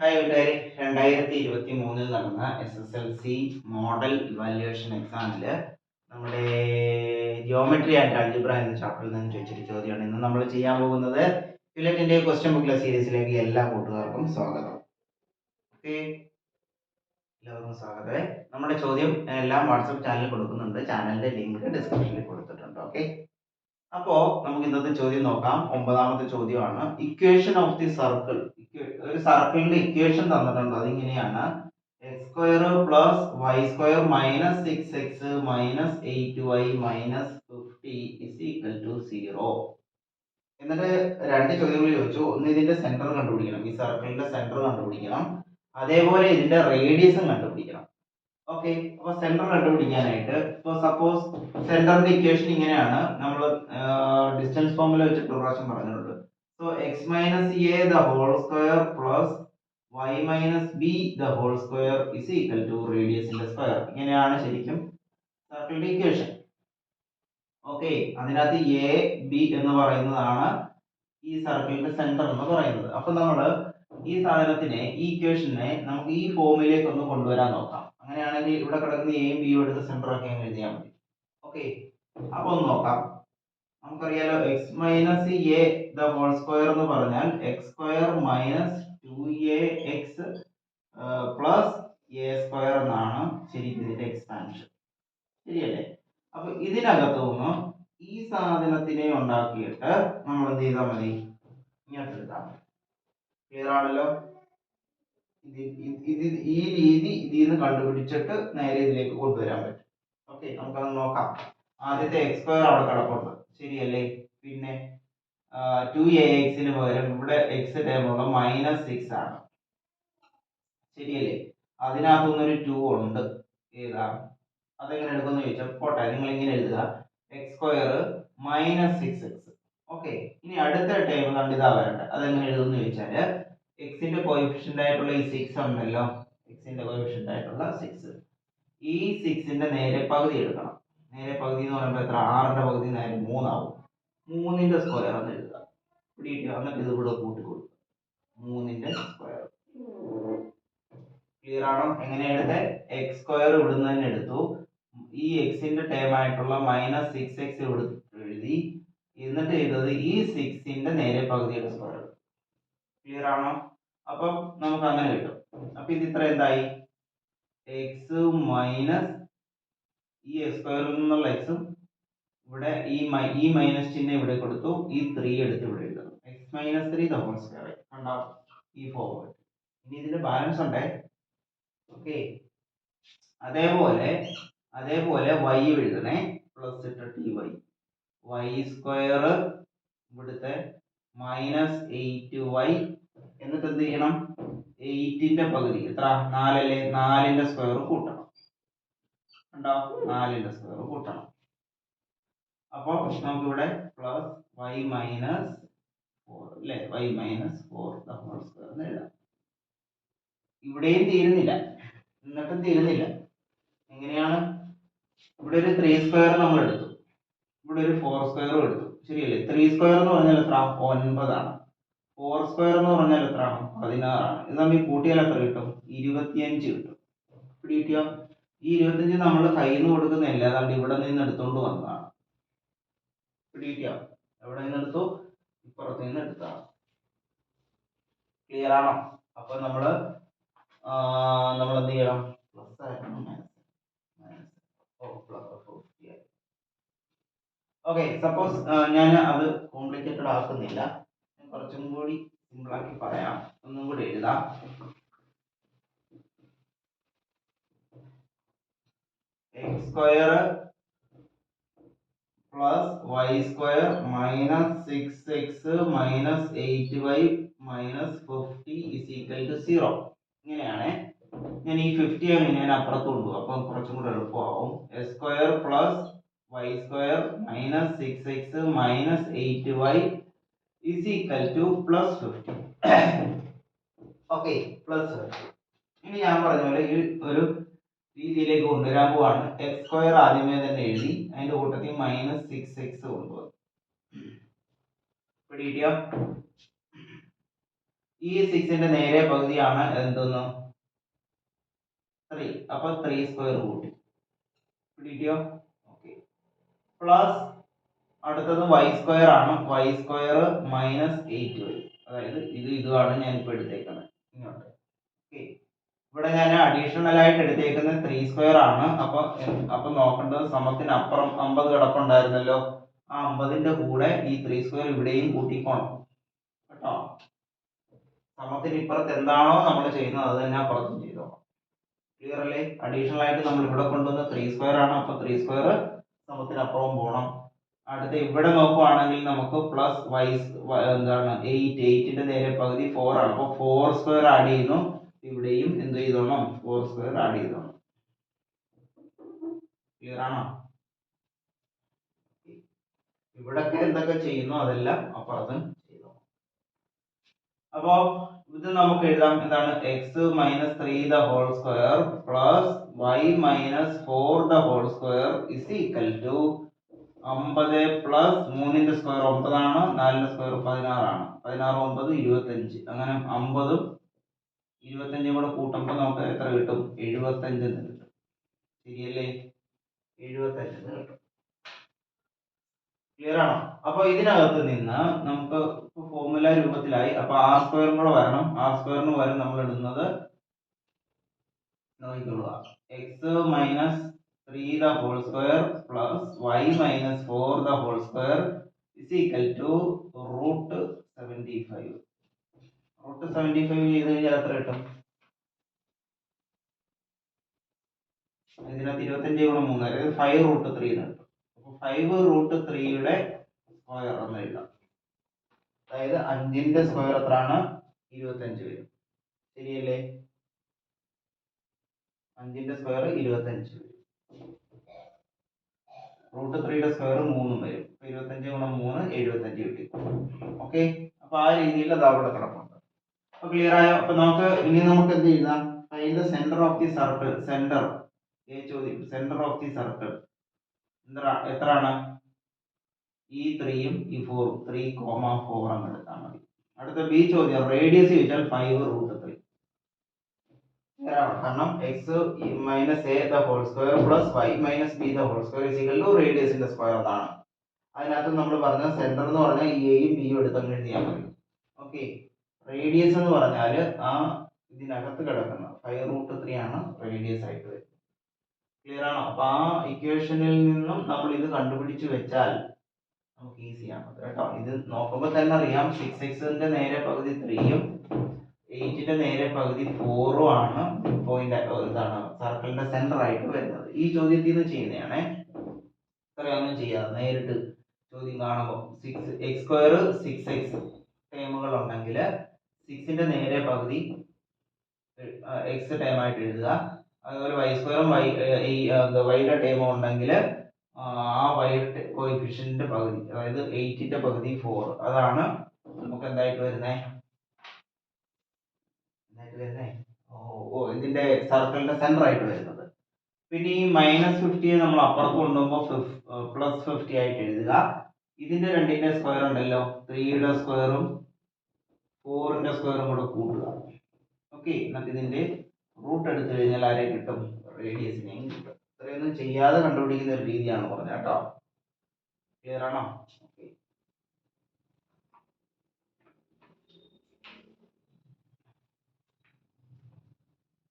Hi കൂട്ടുകാരെ. രണ്ടായിരത്തി ഇരുപത്തി മൂന്നിൽ നടന്ന S S L C model evaluation എക്സാമിൽ നമ്മുടെ ജിയോമെട്രി ആൻഡ് അൾജിബ്ര എന്ന ചാപ്റ്ററിൽ നിന്ന് ചോദിച്ചൊരു ചോദ്യമാണ്. ഇന്ന് നമ്മൾ ചെയ്യാൻ പോകുന്നത് ഫിലറ്റിന്റെ ക്വസ്റ്റ്യൻ ബുക്കിലെ സീരീസിലേക്ക് എല്ലാ കൂട്ടുകാർക്കും സ്വാഗതം. ഓക്കെ. എല്ലാവർക്കും സ്വാഗതം നമ്മുടെ ചോദ്യം എല്ലാം വാട്സപ്പ് ചാനലിൽ കൊടുക്കുന്നുണ്ട്. ചാനലിന്റെ ലിങ്ക് ഡിസ്ക്രിപ്ഷനിൽ കൊടുത്തിട്ടുണ്ട്. ഓക്കെ. അപ്പോൾ നമുക്ക് ഇന്നത്തെ ചോദ്യം നോക്കാം. ഒമ്പതാമത്തെ ചോദ്യമാണ്. ഇക്വേഷൻ ഓഫ് ദി സർക്കിൾ ഒരു സർക്കിളിന്റെ ഇക്വേഷൻ തന്നിട്ടുണ്ട്. അതിങ്ങനെയാണ്. X square plus Y square minus six X minus eight Y minus fifty is equal to zero എന്നിട്ട് രണ്ട് ചോദ്യങ്ങൾ ചോദിച്ചു. ഒന്ന് ഇതിന്റെ സെന്റർ കണ്ടുപിടിക്കണം. ഈ സർക്കിളിന്റെ സെന്റർ കണ്ടുപിടിക്കണം. അതേപോലെ ഇതിന്റെ റേഡിയസും കണ്ടുപിടിക്കണം. ഓക്കെ അപ്പൊ സെന്റർ കണ്ടുപിടിക്കാനായിട്ട് ഇപ്പൊ സപ്പോസ് സെന്ററിന്റെ ഇക്വേഷൻ ഇങ്ങനെയാണ്. നമ്മൾ ഡിസ്റ്റൻസ് ഫോമിൽ വെച്ചിട്ട് പ്രാവശ്യം പറഞ്ഞിട്ടുണ്ട്. So X minus A the whole square plus Y minus B the whole square is equal to റേഡിയസിന്റെ square ഇങ്ങനെയാണ് ശരിക്കും സർക്കിളിന്റെ ഇക്വേഷൻ ഓക്കെ അതിനകത്ത് എ ബി എന്ന് പറയുന്നതാണ് ഈ സർക്കിളിന്റെ സെന്റർ എന്ന് പറയുന്നത്. അപ്പൊ നമ്മൾ ഈ സാധനത്തിനെ ഈ ഇക്വേഷനെ നമുക്ക് ഈ ഫോമിലേക്ക് ഒന്ന് കൊണ്ടുവരാൻ നോക്കാം. അങ്ങനെയാണെങ്കിൽ ഇവിടെ കിടക്കുന്ന എയും ബിയും എടുത്ത് സെന്റർ ഒക്കെ എഴുതിയാൽ മതി. ഓക്കെ അപ്പൊ ഒന്ന് നോക്കാം. നമുക്കറിയാലോ X minus A the whole square എന്ന് പറഞ്ഞാൽ X square minus two A X plus A square എന്നാണ് ശരിക്കും ഇതിന്റെ എക്സ്പാൻഷൻ ശരിയല്ലേ? അപ്പൊ ഇതിനകത്തു നിന്ന് ഈ സാധനത്തിനെ ഉണ്ടാക്കിയിട്ട് നമ്മൾ എന്ത് ചെയ്താൽ മതി? ഇങ്ങോട്ട് എടുത്താൽ മതി. ക്ലിയർ ആണല്ലോ? ഇത് ഈ രീതി ഇതിൽ നിന്ന് കണ്ടുപിടിച്ചിട്ട് നേരെ ഇതിലേക്ക് കൊണ്ടുവരാൻ പറ്റും. ഓക്കെ നമുക്കത് നോക്കാം. ആദ്യത്തെ എക്സ് സ്ക്വയർ അവിടെ കിടപ്പുണ്ട്. ശരിയല്ലേ? പിന്നെ ടു എ എക്സിന് പകരം ഇവിടെ എക്സ് ടേമുള്ള മൈനസ് സിക്സ് ആണ്. ശരിയല്ലേ? അതിനകത്തുനിന്ന് ഒരു ടു ഉണ്ട്. ഏതാ? അതെങ്ങനെ എടുക്കുമെന്ന് ചോദിച്ചാൽ പോട്ടെ നിങ്ങൾ ഇങ്ങനെ എഴുതുക. X square minus six X okay ഇനി അടുത്ത ടൈം കണ്ട് ഇതാ വരട്ടെ. അതെങ്ങനെ എഴുതുമെന്ന് ചോദിച്ചാൽ എക്സിന്റെ കോയിഫിഷ്യന്റ് ആയിട്ടുള്ള ഈ സിക്സ് ഉണ്ടല്ലോ. എക്സിന്റെ കോയിഫിഷ്യന്റ് ആയിട്ടുള്ള സിക്സ് ഈ സിക്സിന്റെ നേരെ പകുതി എടുക്കണം. നേരെ പകുതി എന്ന് പറയുമ്പോൾ എത്ര? ആറിന്റെ പകുതി നേരെ മൂന്നാവും. മൂന്നിന്റെ സ്ക്വയർ എന്ന് എഴുതുക പിടിയിട്ട് എന്നിട്ട് ഇത് ഇവിടെ കൂട്ടി കൊടുക്കുക മൂന്നിന്റെ സ്ക്വയർ ക്ലിയർ ആണോ? എങ്ങനെ എടുത്തേ എക്സ് സ്ക്വയർ ഇവിടുന്ന് തന്നെ എടുത്തു. ഈ എക്സിന്റെ ടേം ആയിട്ടുള്ള മൈനസ് സിക്സ് എക്സ് ഇവിടെ എഴുതി. എന്നിട്ട് ചെയ്തത് ഈ സിക്സിന്റെ നേരെ പകുതിയുടെ സ്ക്വയർ ക്ലിയർ ആണോ? അപ്പം നമുക്ക് അങ്ങനെ കിട്ടും. അപ്പൊ ഇത് ഇത്ര എന്തായി? എക്സ് മൈനസ് ഈ എക്സ് സ്ക്വയറിൽ നിന്നുള്ള എക്സും ഇവിടെ ഈ മൈ ഈ മൈനസ് ചിഹ്നം ഇവിടെ കൊടുത്തു. ഈ ത്രീ എടുത്ത് ഇവിടെ എഴുതണം X minus three whole square കണ്ടോ? ഈ ഫോർവേഡ് ഇനി ഇതിന്റെ ബാലൻസ് ഉണ്ടേ? ഓക്കെ അതേപോലെ അതേപോലെ വൈ എഴുതണേ. പ്ലസ് ഇട്ടിട്ട് ഈ വൈ വൈ സ്ക്വയർ ഇവിടുത്തെ മൈനസ് എയ്റ്റ് വൈ എന്നിട്ട് എന്ത് ചെയ്യണം? എയ്റ്റിന്റെ പകുതി. എത്ര? നാലല്ലേ? നാലിന്റെ സ്ക്വയർ കൂട്ടണം. കണ്ടോ നാലിന്റെ സ്ക്വയർ കൂട്ടണം. അപ്പോൾ നമുക്കിവിടെ പ്ലസ് വൈ മൈനസ് ഫോർ അല്ലേ Y minus four the whole square എന്ന് എഴുതാം. ഇവിടെയും തീരുന്നില്ല. എന്നിട്ടും തീരുന്നില്ല. എങ്ങനെയാണ്? ഇവിടെ ഒരു ത്രീ സ്ക്വയർ നമ്മൾ എടുത്തു. ഇവിടെ ഒരു ഫോർ സ്ക്വയറും എടുത്തു. ശരിയല്ലേ? ത്രീ സ്ക്വയർ എന്ന് പറഞ്ഞാൽ എത്ര? ഒൻപതാണ് ഫോർ സ്ക്വയർ എന്ന് പറഞ്ഞാൽ എത്രയാണ് പതിനാറാണ് ഇത് നമ്മൾ കൂട്ടിയാൽ എത്ര കിട്ടും? ഇരുപത്തിയഞ്ച് കിട്ടും. കിട്ടിയോ? ഈ ഇരുപത്തിയഞ്ച് നമ്മൾ കയ്യിൽ നിന്ന് കൊടുക്കുന്നില്ല അതാണ്ട് ഇവിടെ നിന്ന് എടുത്തോണ്ട് വന്നതാണ്. എവിടെ നിന്ന് എടുത്തു? ഇപ്പുറത്ത് നിന്ന് എടുത്താണ്. ക്ലിയർ ആണോ? അപ്പൊ നമ്മൾ നമ്മൾ എന്ത് ചെയ്യണം? പ്ലസ് ഓക്കെ സപ്പോസ് ഞാൻ അത് കോംപ്ലിക്കേറ്റഡ് ആക്കുന്നില്ല. കുറച്ചും കൂടി സിമ്പിൾ ആക്കി പറയാം. ഒന്നും കൂടി എഴുതാം. X square plus Y square minus six X minus eight Y minus fifty is equal to zero ഇങ്ങനെയാണ്. ഞാൻ ഈ ഫിഫ്റ്റി ആണ് ഞാൻ അപ്പുറത്ത് കൊണ്ടുപോകും. അപ്പം കുറച്ചും കൂടെ എളുപ്പമാവും. X square plus Y square minus six X minus eight Y is equal to plus fifty okay plus ഇനി ഞാൻ പറഞ്ഞ പോലെ ഈ ഒരു രീതിയിലേക്ക് കൊണ്ടുവരാൻ പോവാണ്. എക്സ് സ്ക്വയർ ആദ്യമേ തന്നെ എഴുതി അതിന്റെ കൂട്ടത്തിൽ മൈനസ് സിക്സ് എക്സ് കൊണ്ടുവന്നു. പിടിയോ ഈ സിക്സിന്റെ നേരെ പകുതിയാണ് എന്തെന്ന്? ത്രീ അപ്പൊ ത്രീ സ്ക്വയർ കൂട്ടി പിടിയോ ഓക്കെ പ്ലസ് അടുത്തത് വൈ സ്ക്വയർ ആണ്. വൈ സ്ക്വയർ മൈനസ് എയ്റ്റ് വരും അതായത് ഇത് ഇതുമാണ് ഞാൻ ഇപ്പൊ എടുത്തേക്കുന്നത്. ഇങ്ങോട്ട്. ഇവിടെ ഞാൻ അഡീഷണൽ ആയിട്ട് എടുത്തേക്കുന്നത് ത്രീ സ്ക്വയർ ആണ്. അപ്പൊ അപ്പൊ നോക്കേണ്ടത് സമത്തിന് അപ്പുറം അമ്പത് കിടപ്പുണ്ടായിരുന്നല്ലോ. ആ അമ്പതിന്റെ കൂടെ ഈ ത്രീ സ്ക്വയർ ഇവിടെയും കൂട്ടിക്കോണം. കേട്ടോ? സമത്തിന് ഇപ്പുറത്ത് എന്താണോ നമ്മൾ ചെയ്യുന്നത് അത് തന്നെ അപ്പുറത്തും ചെയ്തോ. ക്ലിയർ അല്ലേ? അഡീഷണൽ ആയിട്ട് നമ്മൾ ഇവിടെ കൊണ്ടുവന്ന ത്രീ സ്ക്വയർ ആണ്. അപ്പൊ ത്രീ സ്ക്വയർ സമത്തിന് അപ്പുറവും പോകണം അടുത്ത ഇവിടെ നോക്കുവാണെങ്കിൽ നമുക്ക് പ്ലസ് വൈസ് എന്താണ് എയ്റ്റ് എയ്റ്റിന്റെ നേരെ പകുതി ഫോർ ആണ്. അപ്പൊ ഫോർ സ്ക്വയർ ആഡ് ചെയ്യുന്നു. ഇവിടെയും എന്ത് ചെയ്തോണം? ഫോർ സ്ക്വയർ ആഡ് ചെയ്തോണം. ക്ലിയർ ആണോ? ഇവിടൊക്കെ എന്തൊക്കെ ചെയ്യുന്നു? അതെല്ലാം അപ്പുറത്തും ചെയ്തോ അപ്പോ ഇത് നമുക്ക് എഴുതാം. എന്താണ്? X minus three the whole square plus Y minus four the whole square is equal to അമ്പത് പ്ലസ് മൂന്നിന്റെ സ്ക്വയർ ഒമ്പതാണ് നാലിന്റെ സ്ക്വയർ പതിനാറാണ്. പതിനാറ് ഒമ്പത് ഇരുപത്തഞ്ച്. അങ്ങനെ അമ്പതും ഇരുപത്തഞ്ചും കൂടെ കൂട്ടുമ്പോൾ നമുക്ക് എത്ര കിട്ടും? എഴുപത്തഞ്ച് എന്ന് കിട്ടും. ശരിയല്ലേ? എഴുപത്തഞ്ച് എന്ന് കിട്ടും. ക്ലിയർ ആണോ? അപ്പൊ ഇതിനകത്ത് നിന്ന് നമുക്ക് ഫോർമുല രൂപത്തിലായി അപ്പൊ ആർ സ്ക്വയറും കൂടെ വരണം. ആർ സ്ക്വയറിന് പകരം നമ്മൾ ഇടുന്നത് നോക്കിക്കൊള്ളുക X minus three the whole square plus Y minus four the whole square is equal to root seventy five root seventy five ചെയ്ത് കഴിഞ്ഞാൽ എത്ര കിട്ടും? ഇതിനകത്ത് ഇരുപത്തഞ്ച് ഗുണം മൂന്ന് അതായത് ഫൈവ് റൂട്ട് ത്രീ എന്ന് കിട്ടും. അപ്പോൾ ഫൈവ് റൂട്ട് ത്രീയുടെ സ്ക്വയർ എന്ന് എഴുതാം. അതായത് അഞ്ചിന്റെ സ്ക്വയർ എത്രയാണ്? ഇരുപത്തഞ്ച് വരും. ശരിയല്ലേ? അഞ്ചിന്റെ സ്ക്വയർ ഇരുപത്തഞ്ച് വരും. റൂട്ട് ത്രീയുടെ സ്ക്വയർ മൂന്നും വരും. ഇരുപത്തഞ്ച് ഗുണം മൂന്ന് എഴുപത്തഞ്ച് കിട്ടി. ഓക്കെ അപ്പൊ ആ രീതിയിൽ അത് അവിടെ അപ്പൊ ക്ലിയർ ആയോ? അപ്പൊ നമുക്ക് ഇനി നമുക്ക് എന്ത് എഴുതാം? Find centre of the circle centre A ചോദ്യം. സെന്റർ ഓഫ് ദി സർക്കിൾ എന്താ എത്രയാണ്? ഈ ത്രീയും ഈ ഫോറും ത്രീ കോമ ഫോർ അങ്ങ് എടുത്താൽ മതി. അടുത്ത ബി ചോദ്യം. റേഡിയസ് ചോദിച്ചാൽ ഫൈവ് റൂട്ട് ത്രീ കാരണം X minus A the whole square plus Y minus B the whole square is equal റേഡിയസിന്റെ square എന്നാണ് അതിനകത്ത് നമ്മൾ പറഞ്ഞ സെന്റർ എന്ന് പറഞ്ഞാൽ ഈ എയും ബിയും എടുത്തങ്ങ് എഴുതിയാൽ മതി. ഓക്കെ റേഡിയസ് എന്ന് പറഞ്ഞാൽ ആ ഇതിനകത്ത് കിടക്കുന്ന ഫൈവ് റൂട്ട് ത്രീ ആണ് റേഡിയസ് ആയിട്ട് വരുന്നത്. ക്ലിയർ ആണോ? അപ്പൊ ആ ഇക്വേഷനിൽ നിന്നും നമ്മൾ ഇത് കണ്ടുപിടിച്ചു വെച്ചാൽ നമുക്ക് ഈസി ആണ്. കേട്ടോ. ഇത് നോക്കുമ്പോൾ തന്നെ അറിയാം. സിക്സ് എക്സിന്റെ നേരെ പകുതി ത്രീയും എയ്റ്റിന്റെ നേരെ പകുതി ഫോറും ആണ് പോയിന്റ് എന്താണ് സർക്കിളിന്റെ സെന്റർ ആയിട്ട് വരുന്നത്. ഈ ചോദ്യത്തിൽ നിന്ന് ചെയ്യുന്നതാണേ. ഇത്രയൊന്നും ചെയ്യാതെ നേരിട്ട് ചോദ്യം കാണുമ്പോൾ six X square six X ടേമുകൾ ഉണ്ടെങ്കിൽ സിക്സിന്റെ നേരെ പകുതി എക്സ് ടൈം ആയിട്ട് എഴുതുക. അതുപോലെ വൈ സ്ക്വയറും വൈ ഈ വൈയുടെ ടൈമും ഉണ്ടെങ്കിൽ ആ വൈയുടെ കോയിഫിഷ്യന്റ് പകുതി അതായത് എയ്റ്റിന്റെ പകുതി ഫോർ അതാണ് നമുക്ക് എന്തായിട്ട് വരുന്നത് എന്തായിട്ട് വരുന്നേ? ഓ ഓ ഇതിന്റെ സർക്കിളിന്റെ സെന്റർ ആയിട്ട് വരുന്നത്. പിന്നെ ഈ മൈനസ് ഫിഫ്റ്റി നമ്മൾ അപ്പുറത്ത് കൊണ്ടുപോകുമ്പോൾ പ്ലസ് ഫിഫ്റ്റി ആയിട്ട് എഴുതുക. ഇതിന്റെ രണ്ടിന്റെ സ്ക്വയർ ഉണ്ടല്ലോ. ത്രീയുടെ സ്ക്വയറും ഫോറിന്റെ സ്ക്വയറും കൂടെ കൂട്ടുക ഓക്കെ എന്നിട്ട് ഇതിന്റെ റൂട്ട് എടുത്തു കഴിഞ്ഞാൽ ആരെ കിട്ടും? റേഡിയസിനെയും കിട്ടും. ഇത്രയൊന്നും ചെയ്യാതെ കണ്ടുപിടിക്കുന്ന ഒരു രീതിയാണ് പറഞ്ഞത് കേട്ടോ. ക്ലിയർ ആണോ?